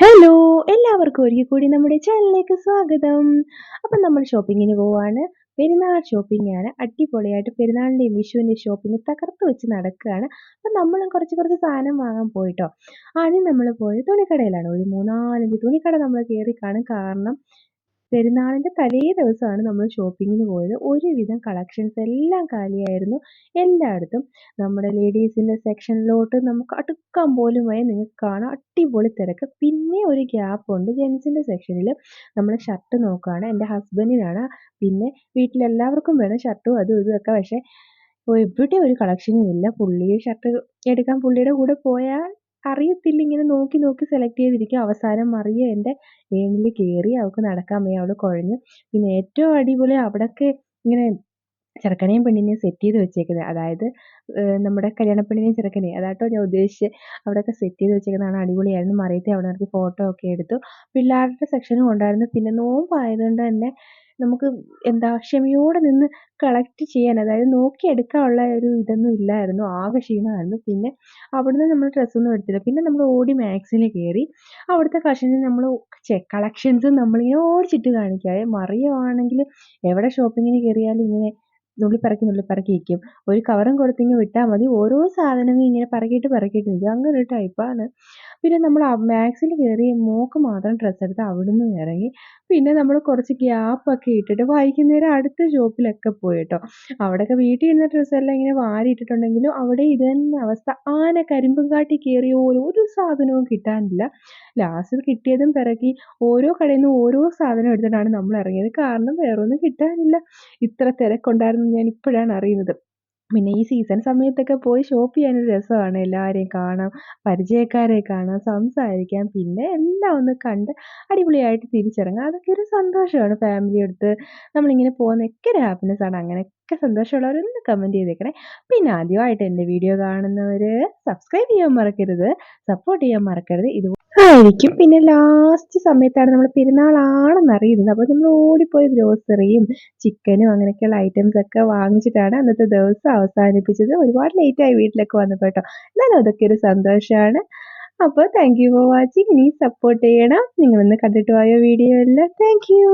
Hello എല്ലാവർക്കും ഒരിക്കൽ കൂടി നമ്മുടെ ചാനലിലേക്ക് സ്വാഗതം. അപ്പം നമ്മൾ ഷോപ്പിങ്ങിന് പോവാണ്. പെരുന്നാൾ ഷോപ്പിംഗ് ആണ് അടിപൊളിയായിട്ട് പെരുന്നാളിന്റെയും വിഷുവിന്റെയും ഷോപ്പിംഗ് തകർത്ത് വെച്ച് നടക്കുകയാണ്. അപ്പം നമ്മളും കുറച്ച് കുറച്ച് സാധനം വാങ്ങാൻ പോയിട്ടോ. ആദ്യം നമ്മൾ പോയത് തുണിക്കടയിലാണ്. ഒരു മൂന്നാലഞ്ച് തുണിക്കട നമ്മൾ കയറി കാണും. കാരണം പെരുന്നാളിന്റെ തലേ ദിവസമാണ് നമ്മൾ ഷോപ്പിങ്ങിന് പോയത്. ഒരുവിധം കളക്ഷൻസ് എല്ലാം കാലിയായിരുന്നു എല്ലായിടത്തും. നമ്മുടെ ലേഡീസിന്റെ സെക്ഷനിലോട്ട് നമുക്ക് അടുക്കാൻ പോലും വരെ നിങ്ങൾക്ക് കാണാം. അടിപൊളി തിരക്ക്. പിന്നെ ഒരു ഗ്യാപ്പ് ഉണ്ട്. ജെൻസിന്റെ സെക്ഷനിൽ നമ്മൾ ഷർട്ട് നോക്കുകയാണ്. എന്റെ ഹസ്ബൻഡിനാണ് പിന്നെ വീട്ടിലെല്ലാവർക്കും വേണം ഷർട്ടും അതും ഇതും ഒക്കെ. പക്ഷേ എവിടെ ഒരു കളക്ഷനും ഇല്ല. പുള്ളി ഷർട്ട് എടുക്കാൻ പുള്ളിയുടെ കൂടെ പോയാൽ അറിയത്തില്ല. ഇങ്ങനെ നോക്കി നോക്കി സെലക്ട് ചെയ്തിരിക്കും. അവസാനം മറിയ എന്റെ ഏണിൽ കയറി അവൾക്ക് നടക്കാൻ വയ്യ അവൾ കുഴഞ്ഞു. പിന്നെ ഏറ്റവും അടിപൊളി അവിടെയൊക്കെ ഇങ്ങനെ ചെറുക്കനെയും പെണ്ണിനെയും സെറ്റ് ചെയ്ത് വെച്ചേക്കുന്നത് അതായത് നമ്മുടെ കല്യാണ പെണ്ണിനെയും ചെറുക്കനെയും. അതാട്ടോ ഞാൻ ഉദ്ദേശിച്ചത് അവിടെയൊക്കെ സെറ്റ് ചെയ്ത് വെച്ചേക്കുന്നതാണ് അടിപൊളിയായിരുന്നു. മറിയത്തെ അവിടെ നിർത്തി ഫോട്ടോ ഒക്കെ എടുത്തു. പിള്ളേരുടെ സെക്ഷനും ഉണ്ടായിരുന്നു. പിന്നെ നോമ്പായതുകൊണ്ട് തന്നെ നമുക്ക് എന്താ ക്ഷമയോടെ നിന്ന് കളക്ട് ചെയ്യാൻ അതായത് നോക്കിയെടുക്കാനുള്ള ഒരു ഇതൊന്നും ഇല്ലായിരുന്നു. ആകെ ക്ഷീണമായിരുന്നു. പിന്നെ അവിടുന്ന് നമ്മൾ ഡ്രസ്സൊന്നും എടുത്തില്ല. പിന്നെ നമ്മൾ ഓടി മാക്സിൽ കയറി അവിടുത്തെ ഫാഷനിൽ നമ്മൾ കളക്ഷൻസ് നമ്മളിങ്ങനെ ഓടിച്ചിട്ട് കാണിക്കാതെ മറിയുവാണെങ്കിൽ എവിടെ ഷോപ്പിങ്ങിന് കയറിയാലും ഇങ്ങനെ നുള്ളിപ്പറക്കി നുള്ളിപ്പറക്കി ഇരിക്കും. ഒരു കവറും കൊടുത്തിങ്ങ് വിട്ടാൽ മതി. ഓരോ സാധനവും ഇങ്ങനെ പറക്കിയിട്ട് പറക്കിയിട്ട് നിൽക്കും. അങ്ങനെ ഒരു ടൈപ്പാണ് പിന്നെ നമ്മൾ മാക്സിൽ കയറി മോക്ക് മാത്രം ഡ്രസ്സ് എടുത്ത് അവിടെ നിന്ന് ഇറങ്ങി. പിന്നെ നമ്മൾ കുറച്ച് ഗ്യാപ്പൊക്കെ ഇട്ടിട്ട് വൈകുന്നേരം അടുത്ത ഷോപ്പിലൊക്കെ പോയി കേട്ടോ അവിടെയൊക്കെ വീട്ടിൽ ഇരുന്ന ഡ്രസ്സെല്ലാം ഇങ്ങനെ വാരി ഇട്ടിട്ടുണ്ടെങ്കിലും അവിടെ ഇത് തന്നെ അവസ്ഥ. ആന കരിമ്പും കാട്ടി കയറിയ ഓരോ ഒരു സാധനവും കിട്ടാനില്ല. ലാസ്റ്റ് കിട്ടിയതും പിറകി ഓരോ കടയിൽ നിന്ന് ഓരോ സാധനം എടുത്തിട്ടാണ് നമ്മൾ ഇറങ്ങിയത്. കാരണം വേറൊന്നും കിട്ടാനില്ല. ഇത്ര തിരക്കുണ്ടായിരുന്നു ഞാൻ ഇപ്പോഴാണ് അറിയുന്നത്. പിന്നെ ഈ സീസൺ സമയത്തൊക്കെ പോയി ഷോപ്പ് ചെയ്യാനൊരു രസമാണ്. എല്ലാവരെയും കാണാം പരിചയക്കാരെ കാണാം സംസാരിക്കാം. പിന്നെ എല്ലാം ഒന്ന് കണ്ട് അടിപൊളിയായിട്ട് തിരിച്ചിറങ്ങാം. അതൊക്കെ ഒരു സന്തോഷമാണ്. ഫാമിലി എടുത്ത് നമ്മളിങ്ങനെ പോകുന്നതൊക്കെ ഒരു ഹാപ്പിനെസ് ആണ്. അങ്ങനെയൊക്കെ സന്തോഷമുള്ളവരൊന്ന് കമന്റ് ചെയ്തേക്കണേ. പിന്നെ ആദ്യമായിട്ട് എന്റെ വീഡിയോ കാണുന്നവർ സബ്സ്ക്രൈബ് ചെയ്യാൻ മറക്കരുത് സപ്പോർട്ട് ചെയ്യാൻ മറക്കരുത്. ഇത് ആയിരിക്കും. പിന്നെ ലാസ്റ്റ് സമയത്താണ് നമ്മൾ പെരുന്നാളാണെന്ന് അറിയുന്നത്. അപ്പോൾ നമ്മൾ ഓടിപ്പോയി ഗ്രോസറിയും ചിക്കനും അങ്ങനെയൊക്കെയുള്ള ഐറ്റംസ് ഒക്കെ വാങ്ങിച്ചിട്ടാണ് അന്നത്തെ ദിവസം അവസാനിപ്പിച്ചത്. ഒരുപാട് ലേറ്റായി വീട്ടിലൊക്കെ വന്നപ്പോൾ കേട്ടോ. എന്നാലും അതൊക്കെ ഒരു സന്തോഷമാണ് അപ്പോൾ താങ്ക് യു ഫോർ വാച്ചിങ് ഇനി സപ്പോർട്ട് ചെയ്യണം. നിങ്ങളൊന്ന് കണ്ടിട്ട് പോയ വീഡിയോ എല്ലാം. Thank you